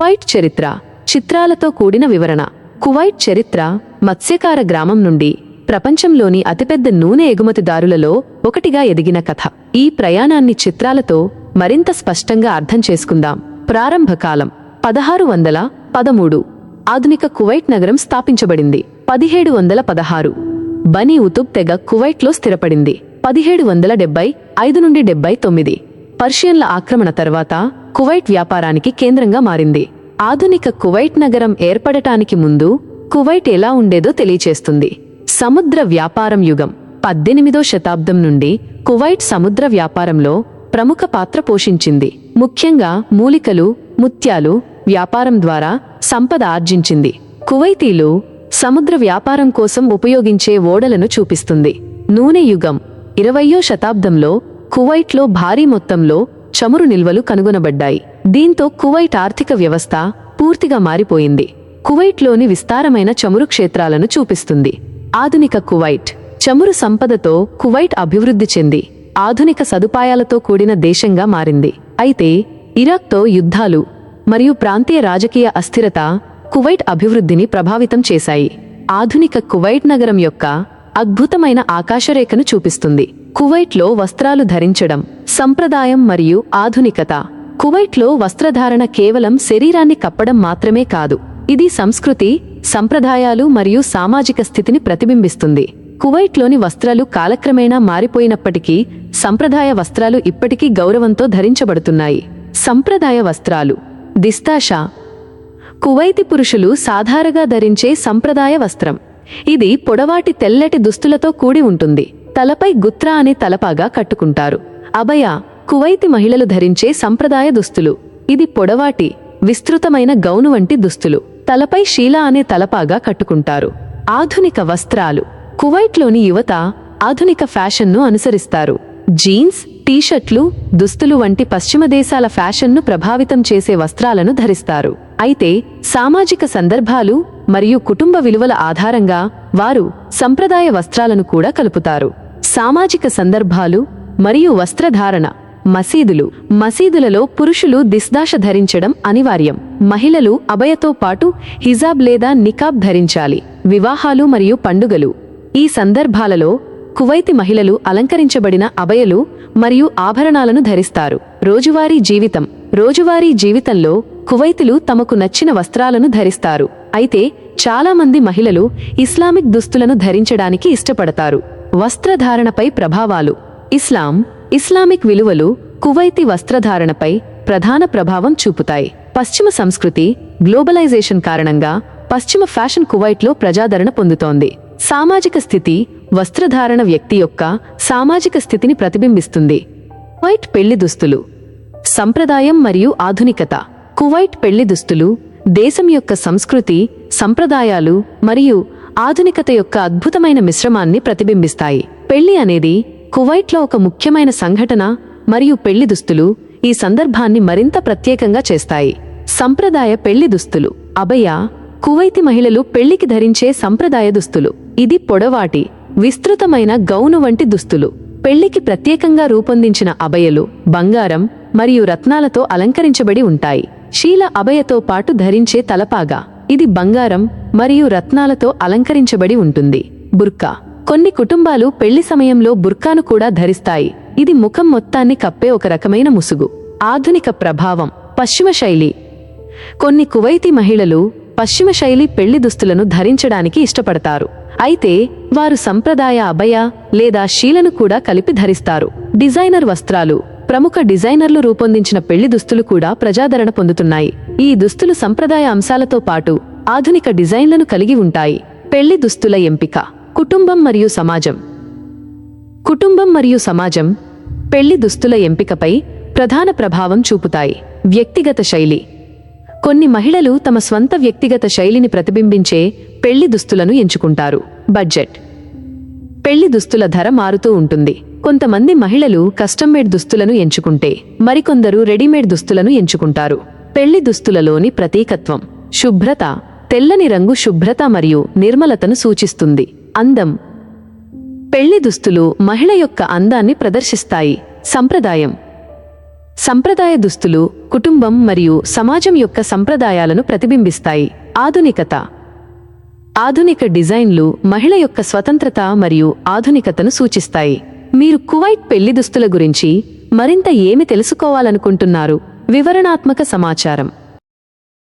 Kuwait చరిత్ర చిత్రాలతో కూడిన వివరణ. కువైట్ చరిత్ర మత్స్యకార గ్రామం నుండి ప్రపంచంలోని అతిపెద్ద నూనె ఎగుమతిదారులలో ఒకటిగా ఎదిగిన కథ. ఈ ప్రయాణాన్ని చిత్రాలతో మరింత స్పష్టంగా అర్థం చేసుకుందాం. ప్రారంభకాలం పదహారు వందల పదమూడు. ఆధునిక కువైట్ నగరం స్థాపించబడింది. పదిహేడు వందల పదహారు. బనీ ఉతుబ్ తెగ కువైట్లో స్థిరపడింది. పదిహేడు వందల డెబ్బై ఐదు నుండి డెబ్బై తొమ్మిది. పర్షియన్ల ఆక్రమణ తర్వాత కువైట్ వ్యాపారానికి కేంద్రంగా మారింది. ఆధునిక కువైట్ నగరం ఏర్పడటానికి ముందు కువైట్ ఎలా ఉండేదో తెలియచేస్తుంది. సముద్ర వ్యాపారం యుగం పద్దెనిమిదో శతాబ్దం నుండి కువైట్ సముద్ర వ్యాపారంలో ప్రముఖ పాత్ర పోషించింది. ముఖ్యంగా మూలికలు ముత్యాలు వ్యాపారం ద్వారా సంపద ఆర్జించింది. కువైతీలు సముద్ర వ్యాపారం కోసం ఉపయోగించే ఓడలను చూపిస్తుంది. నూనె యుగం ఇరవయో శతాబ్దంలో కువైట్లో భారీ మొత్తంలో చమురు నిల్వలు కనుగొనబడ్డాయి. దీంతో కువైట్ ఆర్థిక వ్యవస్థ పూర్తిగా మారిపోయింది. కువైట్లోని విస్తారమైన చమురు క్షేత్రాలను చూపిస్తుంది. ఆధునిక కువైట్ చమురు సంపదతో కువైట్ అభివృద్ధి చెంది ఆధునిక సదుపాయాలతో కూడిన దేశంగా మారింది. అయితే ఇరాక్తో యుద్ధాలు మరియు ప్రాంతీయ రాజకీయ అస్థిరత కువైట్ అభివృద్ధిని ప్రభావితం చేశాయి. ఆధునిక కువైట్ నగరం యొక్క అద్భుతమైన ఆకాశరేఖను చూపిస్తుంది. కువైట్లో వస్త్రాలు ధరించడం సంప్రదాయం మరియు ఆధునికత. కువైట్లో వస్త్రధారణ కేవలం శరీరాన్ని కప్పడం మాత్రమే కాదు ఇది సంస్కృతి సంప్రదాయాలు మరియు సామాజిక స్థితిని ప్రతిబింబిస్తుంది. కువైట్లోని వస్త్రాలు కాలక్రమేణా మారిపోయినప్పటికీ సంప్రదాయ వస్త్రాలు ఇప్పటికీ గౌరవంతో ధరించబడుతున్నాయి. సంప్రదాయ వస్త్రాలు. దిస్తాషా. కువైతి పురుషులు సాధారగా ధరించే సంప్రదాయ వస్త్రం. ఇది పొడవాటి తెల్లటి దుస్తులతో కూడి ఉంటుంది. తలపై గుత్రా అనే తలపాగా కట్టుకుంటారు. అభయ కువైతి మహిళలు ధరించే సంప్రదాయ దుస్తులు. ఇది పొడవాటి విస్తృతమైన గౌను వంటి దుస్తులు. తలపై షీలా అనే తలపాగా కట్టుకుంటారు. ఆధునిక వస్త్రాలు. కువైట్లోని యువత ఆధునిక ఫ్యాషన్ను అనుసరిస్తారు. జీన్స్ టీషర్ట్లు దుస్తులు వంటి పశ్చిమ దేశాల ఫ్యాషన్ను ప్రభావితం చేసే వస్త్రాలను ధరిస్తారు. అయితే సామాజిక సందర్భాలు మరియు కుటుంబ విలువల ఆధారంగా వారు సంప్రదాయ వస్త్రాలను కూడా కలుపుతారు. సామాజిక సందర్భాలు మరియు వస్త్రధారణ. మసీదులు. మసీదులలో పురుషులు దిస్దాష ధరించడం అనివార్యం. మహిళలు అభయతో పాటు హిజాబ్ లేదా నికాబ్ ధరించాలి. వివాహాలు మరియు పండుగలు. ఈ సందర్భాలలో కువైతి మహిళలు అలంకరించబడిన అభయలు మరియు ఆభరణాలను ధరిస్తారు. రోజువారీ జీవితం. రోజువారీ జీవితంలో కువైతులు తమకు నచ్చిన వస్త్రాలను ధరిస్తారు. అయితే చాలామంది మహిళలు ఇస్లామిక్ దుస్తులను ధరించడానికి ఇష్టపడతారు. వస్త్రధారణపై ప్రభావాలు. ఇస్లాం ఇస్లామిక్ విలువలు కువైతి వస్త్రధారణపై ప్రధాన ప్రభావం చూపుతాయి. పశ్చిమ సంస్కృతి గ్లోబలైజేషన్ కారణంగా పశ్చిమ ఫ్యాషన్ కువైట్లో ప్రజాదరణ పొందుతోంది. సామాజిక స్థితి వస్త్రధారణ వ్యక్తి యొక్క సామాజిక స్థితిని ప్రతిబింబిస్తుంది. కువైట్ పెళ్ళి దుస్తులు. సంప్రదాయం మరియు ఆధునికత. కువైట్ పెళ్ళి దుస్తులు దేశం యొక్క సంస్కృతి సంప్రదాయాలు మరియు ఆధునికత యొక్క అద్భుతమైన మిశ్రమాన్ని ప్రతిబింబిస్తాయి. పెళ్ళి అనేది కువైట్లో ఒక ముఖ్యమైన సంఘటన మరియు పెళ్ళి దుస్తులు ఈ సందర్భాన్ని మరింత ప్రత్యేకంగా చేస్తాయి. సంప్రదాయ పెళ్ళి దుస్తులు. అభయ కువైతి మహిళలు పెళ్ళికి ధరించే సంప్రదాయ దుస్తులు. ఇది పొడవాటి విస్తృతమైన గౌను వంటి దుస్తులు. పెళ్ళికి ప్రత్యేకంగా రూపొందించిన అభయలు బంగారం మరియు రత్నాలతో అలంకరించబడి ఉంటాయి. శీల అభయతో పాటు ధరించే తలపాగా. ఇది బంగారం మరియు రత్నాలతో అలంకరించబడి ఉంటుంది. బుర్కా. కొన్ని కుటుంబాలు పెళ్ళి సమయంలో బుర్కాను కూడా ధరిస్తాయి. ఇది ముఖం మొత్తాన్ని కప్పే ఒక రకమైన ముసుగు. ఆధునిక ప్రభావం. పశ్చిమ శైలి. కొన్ని కువైతి మహిళలు పశ్చిమ శైలి పెళ్ళి దుస్తులను ధరించడానికి ఇష్టపడతారు. అయితే వారు సంప్రదాయ అభయ లేదా షీలను కూడా కలిపి ధరిస్తారు. డిజైనర్ వస్త్రాలు. ప్రముఖ డిజైనర్లు రూపొందించిన పెళ్ళి దుస్తులు కూడా ప్రజాదరణ పొందుతున్నాయి. ఈ దుస్తులు సంప్రదాయ అంశాలతో పాటు ఆధునిక డిజైన్లను కలిగి ఉంటాయి. పెళ్ళి దుస్తుల ఎంపిక. కుటుంబం మరియు సమాజం. కుటుంబం మరియు సమాజం పెళ్ళి దుస్తుల ఎంపికపై ప్రధాన ప్రభావం చూపుతాయి. వ్యక్తిగత శైలి. కొన్ని మహిళలు తమ స్వంత వ్యక్తిగత శైలిని ప్రతిబింబించే పెళ్ళి దుస్తులను ఎంచుకుంటారు. బడ్జెట్. పెళ్ళి దుస్తుల ధర మారుతూ ఉంటుంది. కొంతమంది మహిళలు కస్టమ్మేడ్ దుస్తులను ఎంచుకుంటే మరికొందరు రెడీమేడ్ దుస్తులను ఎంచుకుంటారు. పెళ్ళి దుస్తులలోని ప్రతీకత్వం శుభ్రత తెల్లని రంగు శుభ్రత మరియు నిర్మలతను సూచిస్తుంది. అందం. పెళ్ళి దుస్తులు మహిళ యొక్క అందాన్ని ప్రదర్శిస్తాయి. సంప్రదాయం. సంప్రదాయ దుస్తులు కుటుంబం మరియు సమాజం యొక్క సంప్రదాయాలను ప్రతిబింబిస్తాయి. ఆధునికత. ఆధునిక డిజైన్లు మహిళ యొక్క స్వతంత్రత మరియు ఆధునికతను సూచిస్తాయి. మీరు కువైట్ పెళ్ళి దుస్తుల గురించి మరింత ఏమి తెలుసుకోవాలనుకుంటున్నారు? వివరణాత్మక సమాచారం.